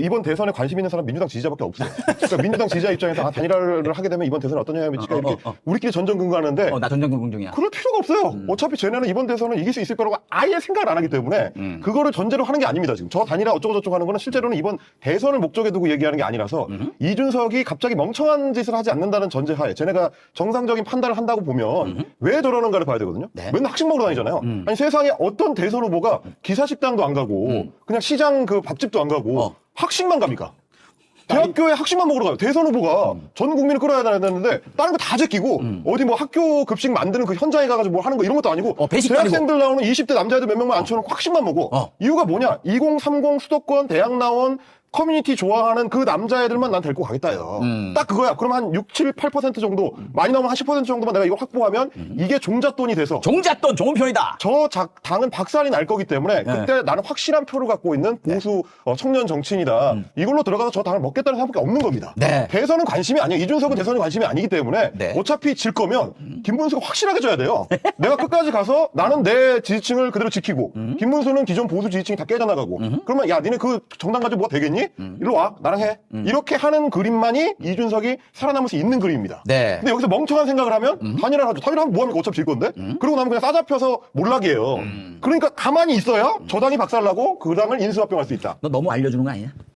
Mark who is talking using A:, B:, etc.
A: 이번 대선에 관심 있는 사람 민주당 지지자밖에 없어요. 그러니까 민주당 지지자 입장에서 아, 단일화를 하게 되면 이번 대선 어떤 영향을 미칠까
B: 어, 어,
A: 이렇게
B: 어.
A: 우리끼리 전전긍긍하는데
B: 어, 나 전전긍긍 중이야.
A: 그럴 필요가 없어요.
B: 음.
A: 어차피 쟤네는 이번 대선은 이길 수 있을 거라고 아예 생각을 안 하기 때문에
B: 음.
A: 그거를 전제로 하는 게 아닙니다. 지금 저 단일화 어쩌고 저쩌고 하는 거는 실제로는 이번 대선을 목적에 두고 얘기하는 게 아니라서
B: 음.
A: 이준석이 갑자기 멍청한 짓을 하지 않는다는 전제하에 쟤네가 정상적인 판단을 한다고 보면 왜 저러는가를 봐야 되거든요.
B: 음. 네.
A: 맨날 학식 먹으러 다니잖아요.
B: 음.
A: 아니 세상에 어떤 대선 후보가 기사 식당도 안 가고
B: 음.
A: 그냥 시장 그 밥집도 안 가고
B: 어.
A: 학식만 갑니까? 대학교에 학식만 먹으러 가요. 대선 후보가
B: 음.
A: 전 국민을 끌어야 되는데 다른 거 다 제끼고 어디 뭐 학교 급식 만드는 그 현장에 가가지고 뭐 하는 거 이런 것도 아니고
B: 어, 배식도
A: 대학생들 나오는 20대 남자애들 몇 명만 앉혀놓고 학식만 먹어.
B: 어.
A: 이유가 뭐냐? 2030 수도권 대학 나온 커뮤니티 좋아하는 그 남자애들만 난 데리고 가겠다요.
B: 음.
A: 딱 그거야. 그럼 한 6, 7, 8% 정도 많이 나오면 한 10% 정도만 내가 이걸 확보하면
B: 음.
A: 이게 종잣돈이 돼서
B: 종잣돈 좋은 편이다.
A: 저 자- 당은 박살이 날 거기 때문에
B: 네.
A: 그때 나는 확실한 표를 갖고 있는 보수 어, 청년 정치인이다. 이걸로 들어가서 저 당을 먹겠다는 생각밖에 없는 겁니다.
B: 음. 네.
A: 대선은 관심이 아니에요. 이준석은 대선이 관심이 아니기 때문에
B: 네.
A: 어차피 질 거면 김문수가 확실하게 져야 돼요. 내가 끝까지 가서 나는 내 지지층을 그대로 지키고
B: 음.
A: 김문수는 기존 보수 지지층이 다 깨져나가고 그러면 야 니네 그 정당 가지고 뭐가 되겠니?
B: 음.
A: 일로 와 나랑 해. 이렇게 하는 그림만이 이준석이 살아남을 수 있는 그림입니다.
B: 네.
A: 근데 여기서 멍청한 생각을 하면 단일화를 하죠. 단일화하면 뭐합니까? 어차피 질 건데. 그러고 나면 그냥 싸잡혀서 몰락이에요. 그러니까 가만히 있어야 저 당이 박살나고 그 당을 인수합병할 수 있다.
B: 너 너무 알려주는 거 아니야?